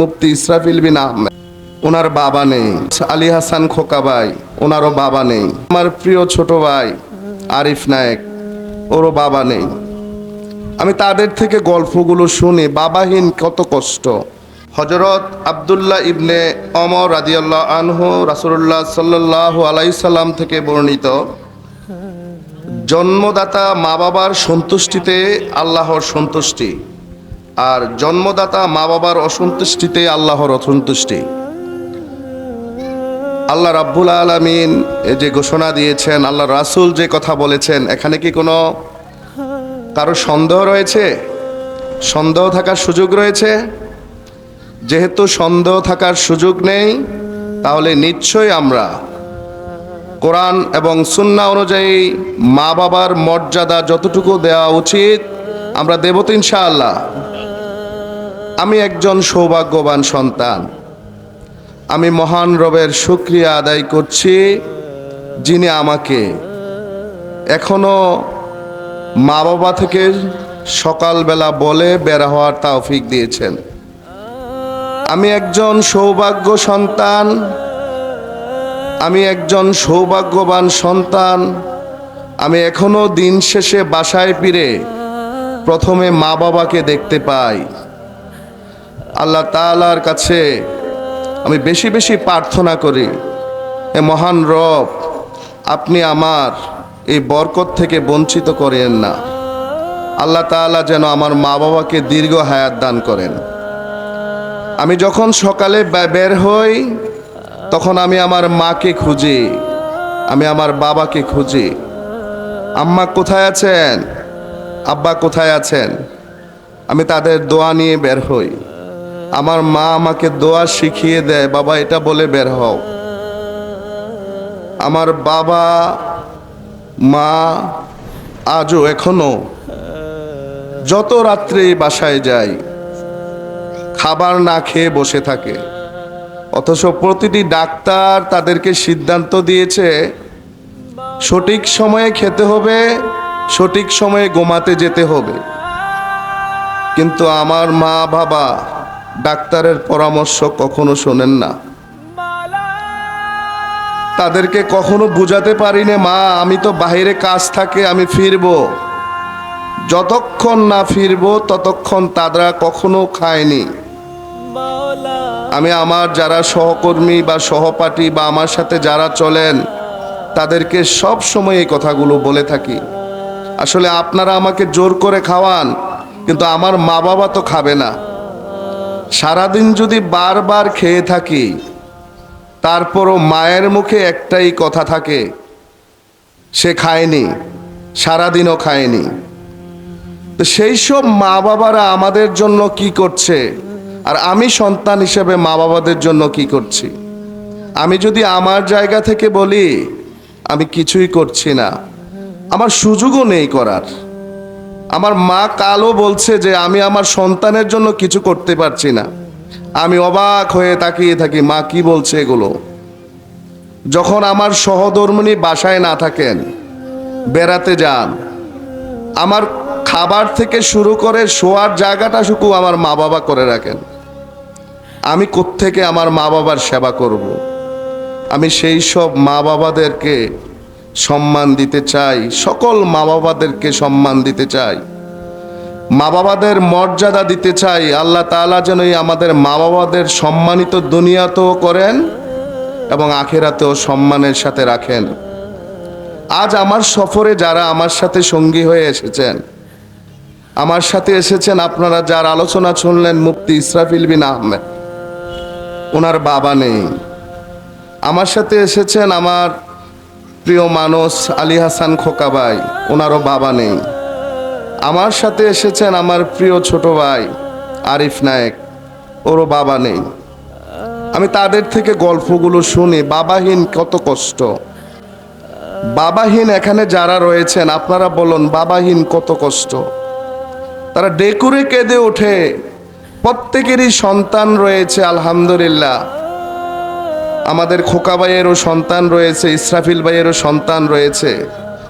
মুফতি ইসরাফিল বিন আহমেদ। ওনার বাবা নেই। আলী হাসান খোকা ভাই, ওনারও বাবা নেই। আমার প্রিয় ছোট ভাই, আরিফ নায়েক, ওরও বাবা নেই। আমি তাদের থেকে গল্পগুলো শুনি। বাবাহীন কত কষ্ট। হজরত আবদুল্লাহ ইবনে অমর রাজিয়াল্লাহ আনহু রাসুল্লাহ সাল্লাহ আলাইসাল্লাম থেকে বর্ণিত, জন্মদাতা মা বাবার সন্তুষ্টিতে আল্লাহর সন্তুষ্টি। আর জন্মদাতা মা বাবার অসন্তুষ্টিতে আল্লাহর অসন্তুষ্টি। আল্লাহ রাব্বুল আলমিন যে ঘোষণা দিয়েছেন, আল্লাহ রাসূল যে কথা বলেছেন, এখানে কি কোনো কারও সন্দেহ রয়েছে? সন্দেহ থাকার সুযোগ রয়েছে? যেহেতু সন্দেহ থাকার সুযোগ নেই, তাহলে নিশ্চয়ই আমরা কোরআন এবং সুন্না অনুযায়ী মা বাবার মর্যাদা যতটুকু দেওয়া উচিত, আমরা দেব তো ইনশাআল্লাহ। আমি একজন সৌভাগ্যবান সন্তান। আমি মহান রবের শুক্রিয়া আদায় করছি, যিনি আমাকে এখনও মা বাবা থেকে সকালবেলা বলে বের হওয়ার তৌফিক দিয়েছেন। আমি একজন সৌভাগ্য সন্তান, আমি একজন সৌভাগ্যবান সন্তান, আমি এখনও দিন শেষে বাসায় ফিরে প্রথমে মা বাবাকে দেখতে পাই। আল্লাহ তাআলার কাছে আমি বেশি বেশি প্রার্থনা করি এ মহান রব, আপনি আমার এই বরকত থেকে বঞ্চিত করেন না। আল্লাহ তাআলা যেন আমার মা বাবাকে দীর্ঘ হায়াত দান করেন। আমি যখন সকালে বের হই, তখন আমি আমার মাকে খুঁজি, আমি আমার বাবাকে খুঁজি। আম্মা কোথায় আছেন? আব্বা কোথায় আছেন? আমি তাদের দোয়া নিয়ে বের হই। আমার মা আমাকে দোয়া শিখিয়ে দেয়, বাবা, এটা বলে বের হও। আমার বাবা, মা আজও এখনও যত রাত্রে বাসায় যাই, খাবার না খেয়ে বসে থাকে। অথচ প্রতিটি ডাক্তার তাদেরকে সিদ্ধান্ত দিয়েছে, সঠিক সময়ে খেতে হবে, সঠিক সময়ে ঘুমাতে যেতে হবে। কিন্তু আমার মা বাবা ডাক্তারের পরামর্শ কখনো শোনেন না। তাদেরকে কখনো বুঝাতে পারি না, মা, আমি তো বাইরে কাজ থাকে, আমি ফিরবো। যতক্ষণ না ফিরবো, ততক্ষণ তারা কখনো খায়নি। আমি আমার যারা সহকর্মী বা সহপাঠী বা আমার সাথে যারা চলেন, তাদেরকে সব সময় এই কথাগুলো বলে থাকি। আসলে আপনারা আমাকে জোর করে খাওয়ান, কিন্তু আমার মা বাবা তো খাবে না। সারাদিন যদি বারবার খেয়ে থাকি, তারপরও মায়ের মুখে একটাই কথা থাকে, সে খায়নি, সারাদিনও খায়নি। তো সেই সব মা বাবারা আমাদের জন্য কি করছে? আর আমি সন্তান হিসেবে মা বাবাদের জন্য কি করছি? আমি যদি আমার জায়গা থেকে বলি, আমি কিছুই করছি না। আমার সুযোগও নেই করার। আমার মা কালও বলছে যে আমি আমার সন্তানের জন্য কিছু করতে পারছি না। আমি অবাক হয়ে তাকিয়ে থাকি, মা কি বলছে এগুলো? যখন আমার সহধর্মিনী বাসায় না থাকেন, বেড়াতে যান, আমার খাবার থেকে শুরু করে শোয়ার জায়গাটা শুকু আমার মা বাবা করে রাখেন। আমি কোত্থেকে আমার মা বাবার সেবা করব। আমি সেই সব মা বাবাদেরকে সম্মান দিতে চাই। সকল মা বাবাদেরকে সম্মান দিতে চাই। মা বাবাদের মর্যাদা দিতে চাই। আল্লাহ তাআলা যেন এই আমাদের মা বাবাদের সম্মানিত দুনিয়াতেও করেন এবং আখেরাতেও সম্মানের সাথে রাখেন। আজ আমার সফরে যারা আমার সাথে সঙ্গী হয়ে এসেছেন, আমার সাথে এসেছেন আপনারা যার আলোচনা শুনলেন মুফতি ইসরাফিল বিন আহমেদ। ওনার বাবা নেই। আমার সাথে এসেছেন আমার প্রিয় মানুষ আলী হাসান খোকাবাই ওনারও বাবা নেই। আমার সাথে এসেছেন আমার প্রিয় ছোট ভাই, আরিফ নায়েক, ওরও বাবা নেই। আমি তাদের থেকে গল্পগুলো শুনি, বাবাহীন কত কষ্ট। বাবাহীন এখানে যারা রয়েছেন, আপনারা বলুন বাবাহীন কত কষ্ট। তারা ডেকুরে কেঁদে ওঠে। প্রত্যেকেরই সন্তান রয়েছে, আলহামদুলিল্লাহ। আমাদের খোকা ভাইয়েরও সন্তান রয়েছে, ইসরাফিল ভাইয়েরও সন্তান রয়েছে।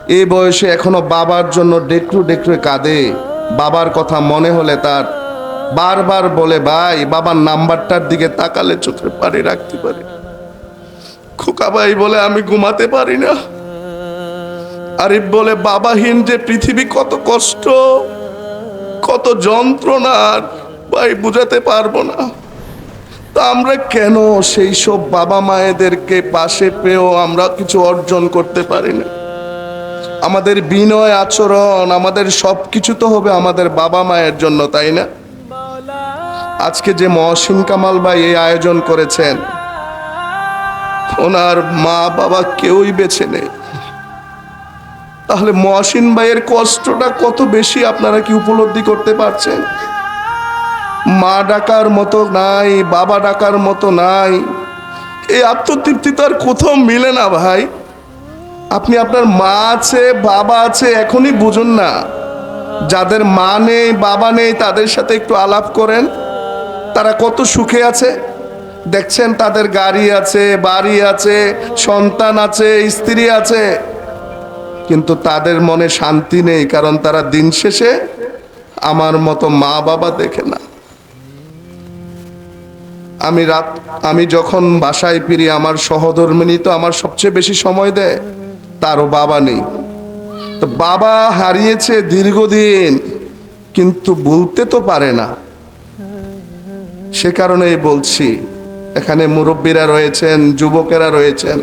এই বয়সে এখনও বাবার জন্য ডেকরু ডেকরু কাঁদে। বাবার কথা মনে হলে তার বারবার বলে, ভাই, বাবার নাম্বারটার দিকে তাকালে চোখে পানি রাখতে পারি। খোকা ভাই বলে, আমি ঘুমাতে পারি না। আরিফ বলে, বাবাহীন যে পৃথিবী কত কষ্ট, কত যন্ত্রণার, ভাই, বুঝাতে পারব না। তা আমরা কেন সেই সব বাবা মায়েদেরকে পাশে পেয়েও আমরা কিছু অর্জন করতে পারি না আমাদের বিনয় আচরণ, আমাদের সব কিছু তো হবে আমাদের বাবা মায়ের জন্য, তাই না? আজকে যে মহসিন কামাল ভাই এই আয়োজন করেছেন, ওনার মা বাবা কেউই বেছে নেই। তাহলে মহসিন ভাইয়ের কষ্টটা কত বেশি আপনারা কি উপলব্ধি করতে পারছেন? মা ডাকার মতো নাই, বাবা ডাকার মতো নাই। এই আত্মতৃপ্তি তো আর কোথাও মিলে না ভাই। আপনি আপনার মা আছে, বাবা আছে, এখনই বুঝুন না। যাদের মা নেই, বাবা নেই, তাদের সাথে একটু আলাপ করেন। তারা কত সুখে আছে। দেখছেন তাদের গাড়ি আছে, বাড়ি আছে, সন্তান আছে, স্ত্রী আছে। কিন্তু তাদের মনে শান্তি নেই, কারণ তারা দিন শেষে আমার মতো মা বাবা দেখে না। আমি রাত, আমি যখন বাসায় ফিরি, আমার সহধর্মিনী তো আমার সবচেয়ে বেশি সময় দেয়। তারও বাবা নেই। তো বাবা হারিয়েছে দীর্ঘদিন, কিন্তু বলতে তো পারে না। সে কারণেই বলছি, এখানে মুরব্বীরা রয়েছেন, যুবকেরা রয়েছেন,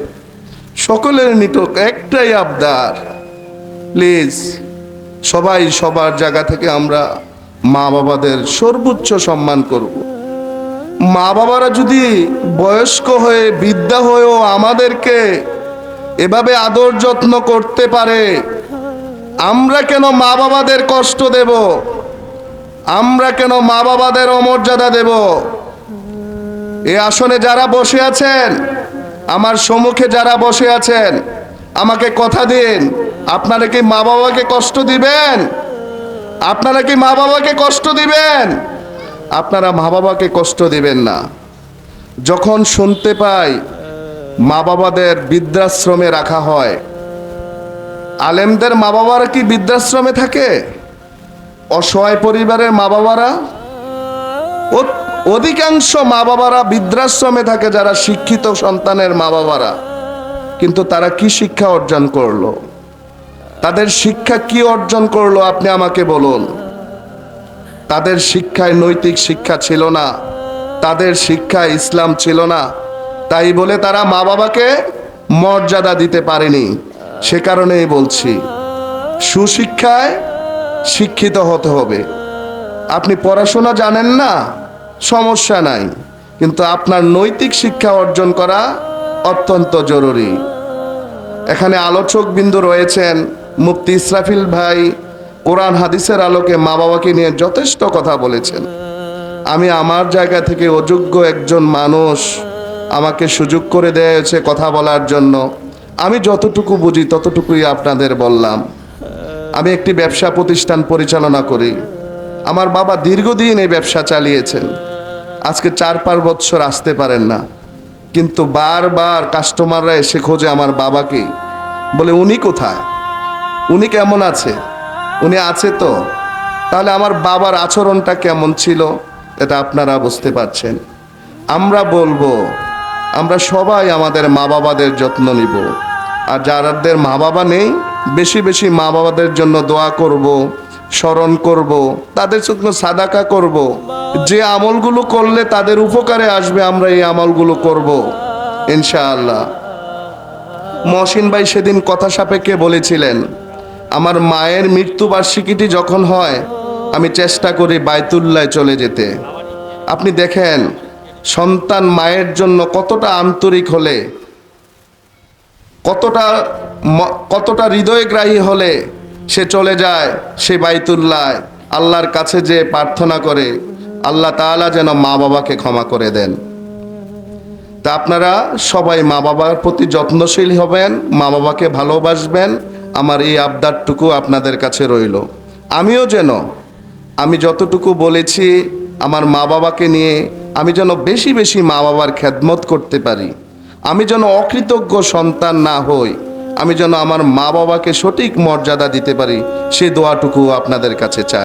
সকলের নিটক একটাই আবদার। প্লিজ, সবাই সবার জায়গা থেকে আমরা মা বাবাদের সর্বোচ্চ সম্মান করব। মা বাবারা যদি বয়স্ক হয়ে বিদ্যা হয়েও আমাদেরকে এভাবে আদর যত্ন করতে পারে, আমরা কেন মা বাবাদের কষ্ট দেব? আমরা কেন মা বাবাদের অমর্যাদা দেব? এ আসনে যারা বসে আছেন, আমার সম্মুখে যারা বসে আছেন, আমাকে কথা দিন। আপনারা কি মা বাবাকে কষ্ট দিবেন? আপনারা কি মা বাবাকে কষ্ট দিবেন? আপনারা মা বাবাকে কষ্ট দিবেন না। যখন শুনতে পাই মা বাবাদের বৃদ্ধাশ্রমে রাখা হয়, আলেমদের মা বাবারা কি বৃদ্ধাশ্রমে থাকে? অসহায় পরিবারের মা বাবারা? অধিকাংশ মা বাবারা বৃদ্ধাশ্রমে থাকে যারা শিক্ষিত সন্তানের মা বাবারা। কিন্তু তারা কি শিক্ষা অর্জন করল? তাদের শিক্ষা কি অর্জন করল? আপনি আমাকে বলুন। তাদের শিক্ষায় নৈতিক শিক্ষা ছিল না। তাদের শিক্ষায় ইসলাম ছিল না। তাই বলে তারা মা বাবাকে মর্যাদা দিতে পারেনি। সে কারণেই বলছি, সুশিক্ষায় শিক্ষিত হতে হবে। আপনি পড়াশোনা জানেন না, সমস্যা নাই। কিন্তু আপনার নৈতিক শিক্ষা অর্জন করা অত্যন্ত জরুরি। এখানে আলোচক বিন্দু রয়েছেন মুফতি ইসরাফিল ভাই কোরআন হাদিসের আলোকে মা বাবাকে নিয়ে যথেষ্ট কথা বলেছেন। আমি আমার জায়গা থেকে অযোগ্য একজন মানুষ আমাকে সুযোগ করে দেওয়া হয়েছে কথা বলার জন্য। আমি যতটুকু বুঝি ততটুকুই আপনাদের বললাম। আমি একটি ব্যবসা প্রতিষ্ঠান পরিচালনা করি। আমার বাবা দীর্ঘদিন এই ব্যবসা চালিয়েছেন। আজকে চার পাঁচ বছর আসতে পারেন না। কিন্তু বারবার কাস্টমাররা এসে খোঁজে আমার বাবাকে। বলে, উনি কোথায়? উনি কেমন আছে? উনি আছে তো? তাহলে আমার বাবার আচরণটা কেমন ছিল? এটা আপনারা বুঝতে পারছেন। আমরা বলব, আমরা সবাই আমাদের মা বাবাদের যত্ন নিব। আর যাদের মা বাবা নেই, বেশি বেশি মা বাবাদের জন্য দোয়া করব, স্মরণ করব, তাদের জন্য সাদাকা করব। যে আমলগুলো করলে তাদের উপকারে আসবে, আমরা এই আমলগুলো করব, ইনশাআল্লাহ। মহসিন ভাই সেদিন কথা সাপেক্ষে বলেছিলেন আমার মায়ের মৃত্যুবার্ষিকীটি যখন হয়, আমি চেষ্টা করি বায়তুল্লায় চলে যেতে। আপনি দেখেন, সন্তান মায়ের জন্য কতটা আন্তরিক হলে, কতটা কতটা হৃদয়গ্রাহী হলে সে চলে যায় সে বাইতুল্লায়, আল্লাহর কাছে যে প্রার্থনা করে, আল্লাহ তাআলা যেন মা বাবাকে ক্ষমা করে দেন। তা আপনারা সবাই মা বাবার প্রতি যত্নশীল হবেন, মা বাবাকে ভালোবাসবেন আমার এই আবদারটুকু আপনাদের কাছে রইল। আমিও যেন, আমি যতটুকু বলেছি আমার মা বাবাকে নিয়ে আমি যেন বেশি বেশি মা বাবার খেদমত করতে পারি। আমি যেন অকৃতজ্ঞ সন্তান না হই, আমি যেন আমার মা বাবাকে সঠিক মর্যাদা দিতে পারি, সে দোয়াটুকু আপনাদের কাছে চাই।